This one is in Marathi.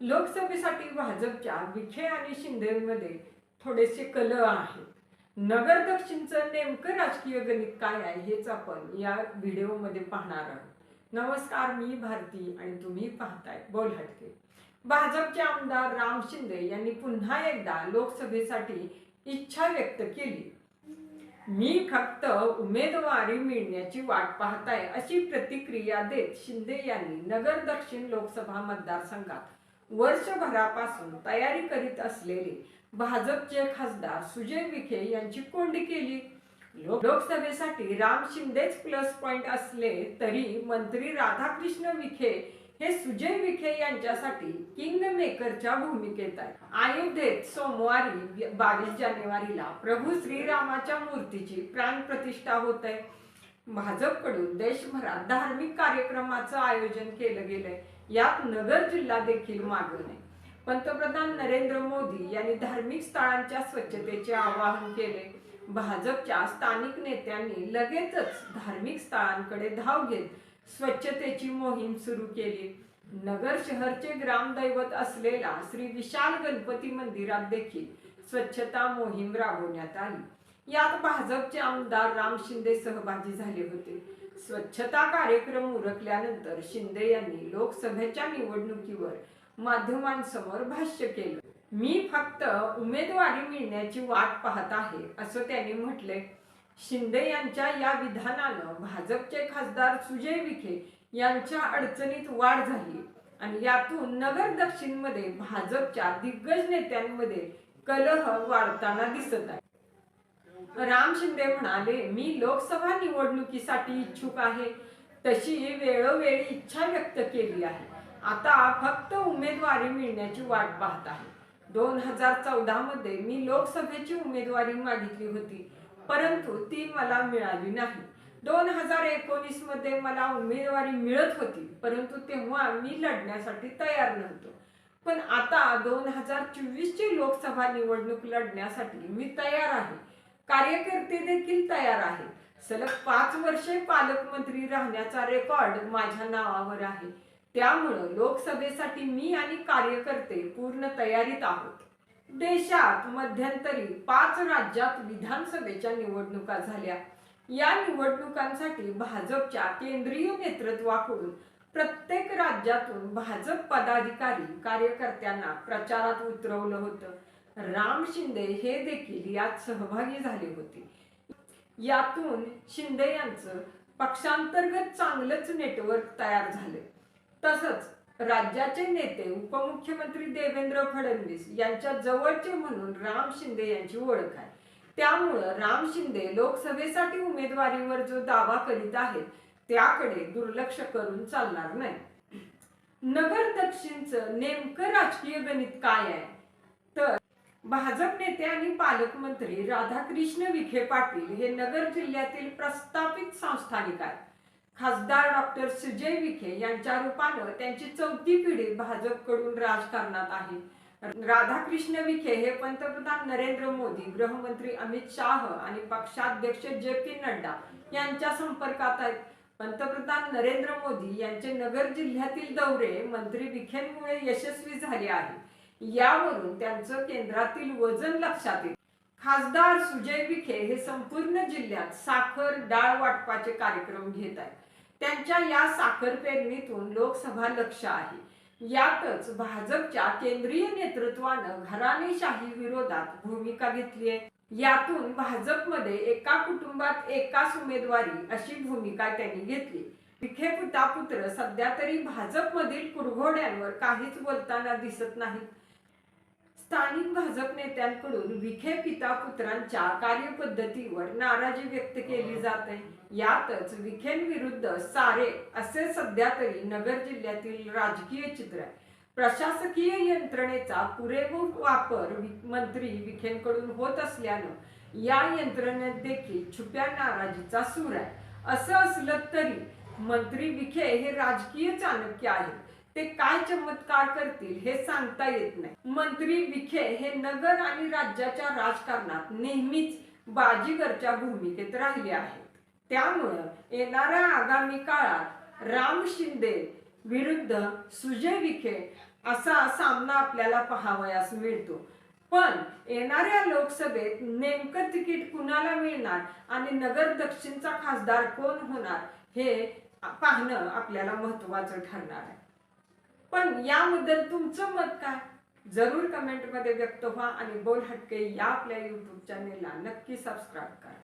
लोकसभेसाठी भाजपच्या विखे आणि शिंदेमध्ये थोडेसे कल आहेत. नगर दक्षिणचं नेमकं राजकीय गणित काय आहे हेच आपण या व्हिडिओमध्ये पाहणार आहोत. नमस्कार मी भारती आणि तुम्ही पाहताय बोल हटके. भाजपचे आमदार राम शिंदे यांनी पुन्हा एकदा लोकसभेसाठी इच्छा व्यक्त केली. मी फक्त उमेदवारी मिळण्याची वाट पाहताय अशी प्रतिक्रिया देत शिंदे यांनी नगर दक्षिण लोकसभा मतदारसंघात वर्षभरापासून तयारी करीत असलेले भाजपचे खासदार सुजय विखे यांची कोंडी केली. लोकसभेसाठी राम शिंदेच प्लस पॉइंट असले तरी मंत्री राधाकृष्ण विखे हे सुजय विखे यांच्यासाठी किंग मेकरच्या भूमिकेत आहे अयोध्येत सोमवारी बावीस जानेवारीला प्रभू श्रीरामाच्या मूर्तीची प्राण प्रतिष्ठा होत आहे. भाजपकडून देशभरात धार्मिक कार्यक्रमाचं आयोजन केलं गेलंय. यात नगर जिल्हा देखील मागून नाही पंतप्रधान नरेंद्र मोदी यांनी धार्मिक स्थळांच्या स्वच्छतेचे आवाहन केले. भाजपच्या स्थानिक नेत्यांनी लगेचच धार्मिक स्थळांकडे धाव घेत स्वच्छतेची मोहीम सुरू केली. नगर शहरचे ग्रामदैवत असलेला श्री विशाल गणपती मंदिरात देखील स्वच्छता मोहीम राबवण्यात आली. यात भाजपचे आमदार राम शिंदे सहभागी झाले होते. स्वच्छता कार्यक्रम उरकल्यानंतर शिंदे यांनी लोकसभेच्या निवडणुकीवर माध्यमांसमोर भाष्य केलं. मी फक्त उमेदवारी मिळण्याची वाट पाहत आहे असं त्यांनी म्हटले. शिंदे यांच्या या विधानानं भाजपचे खासदार सुजय विखे यांच्या अडचणीत वाढ झाली आणि यातून नगर दक्षिणमध्ये भाजपच्या दिग्गज नेत्यांमध्ये कलह वाढताना दिसत आहे. राम शिंदे म्हणाले मी लोकसभा निवडणुकीसाठी इच्छुक आहे. तशी वेळोवेळी इच्छा व्यक्त केली आहे. आता फक्त उमेदवारी मिळण्याची वाट पाहत आहे. दोन हजार चौदा मध्ये मी लोकसभेची उमेदवारी मागितली होती परंतु ती मला मिळाली नाही. दोन हजार एकोणीसमध्ये मला उमेदवारी मिळत होती परंतु तेव्हा मी लढण्यासाठी तयार नव्हतो. पण आता दोन हजार चोवीस ची लोकसभा निवडणूक लढण्यासाठी मी तयार आहे. कार्यकर्ते देखील तयार आहेत. सलग पाच वर्षे पालकमंत्री राहण्याचा रेकॉर्ड माझ्या नावावर आहे. त्यामुळं लोकसभेसाठी मी आणि कार्यकर्ते पूर्ण तयारीत आहोत. देशात मध्यंतरी पाच राज्यात विधानसभेच्या निवडणुका झाल्या. या निवडणुकांसाठी भाजपच्या केंद्रीय नेतृत्वाकडून प्रत्येक राज्यातून भाजप पदाधिकारी कार्यकर्त्यांना प्रचारात उतरवलं होतं. राम शिंदे हे देखील यात सहभागी झाले होते. यातून शिंदे यांचं पक्षांतर्गत चांगलंच नेटवर्क तयार झालं. तसंच राज्याचे नेते उपमुख्यमंत्री देवेंद्र फडणवीस यांच्या जवळचे म्हणून राम शिंदे यांची ओळख आहे. त्यामुळं राम शिंदे लोकसभेसाठी उमेदवारीवर जो दावा करीत आहेत त्याकडे दुर्लक्ष करून चालणार नाही. नगर दक्षिणचं नेमकं राजकीय गणित काय आहे? भाजप नेते आणि पालकमंत्री राधाकृष्ण विखे पाटील हे नगर जिल्ह्यातील प्रस्थापित संस्थानिक आहेत. खासदार डॉक्टर सुजय विखे यांच्या रूपानं त्यांची चौथी पिढी भाजपकडून राजकारणात आहे. राधाकृष्ण विखे हे पंतप्रधान नरेंद्र मोदी गृहमंत्री अमित शाह आणि पक्षाध्यक्ष जे पी नड्डा यांच्या संपर्कात आहेत. पंतप्रधान नरेंद्र मोदी यांचे नगर जिल्ह्यातील दौरे मंत्री विखेंमुळे यशस्वी झाले आहे यावरून त्यांचं केंद्रातील वजन लक्षात येईल. खासदार सुजय विखे हे संपूर्ण जिल्ह्यात साखर डाळ वाटपाचे कार्यक्रम घेत आहेत. त्यांच्या या साखर पेरणीतून लोकसभा लक्ष आहे. यातच भाजपच्या केंद्रीय नेतृत्वानं घराणेशाही विरोधात भूमिका घेतली आहे. यातून भाजपमध्ये एका कुटुंबात एकाच उमेदवारी अशी भूमिका त्यांनी घेतली. विखे पुता पुत्र सध्या तरी भाजपमधील कुरघोड्यांवर काहीच बोलताना दिसत नाहीत. स्थानिक भाजप नेत्यांकडून विखे पिता पुत्रांच्या कार्यपद्धतीवर नाराजी व्यक्त केली जात. आहे यातच विखेंविरुद्ध सारे असे सध्या तरी नगर जिल्ह्यातील राजकीय चित्र आहे. प्रशासकीय यंत्रणेचा पुरेपूर वापर मंत्री विखेंकडून होत असल्यानं या यंत्रणेत देखील छुप्या नाराजीचा सूर आहे. असं असलं तरी मंत्री विखे हे राजकीय चाणक्य आहेत. ते काय चमत्कार करतील हे सांगता येत नाही. मंत्री विखे हे नगर आणि राज्याच्या राजकारणात नेहमीच बाजीगरच्या भूमिकेत राहिले आहेत. त्यामुळं येणाऱ्या आगामी काळात राम शिंदे विरुद्ध सुजय विखे असा सामना आपल्याला पाहावयास मिळतो. पण येणाऱ्या लोकसभेत नेमकं तिकीट कुणाला मिळणार आणि नगर दक्षिणचा खासदार कोण होणार हे पाहणं आपल्याला महत्वाचं ठरणार आहे. पण याबद्दल तुमचं मत काय? जरूर कमेंटमध्ये व्यक्त व्हा आणि बोल हटके या आपल्या यूट्यूब चॅनेलला नक्की सबस्क्राईब करा.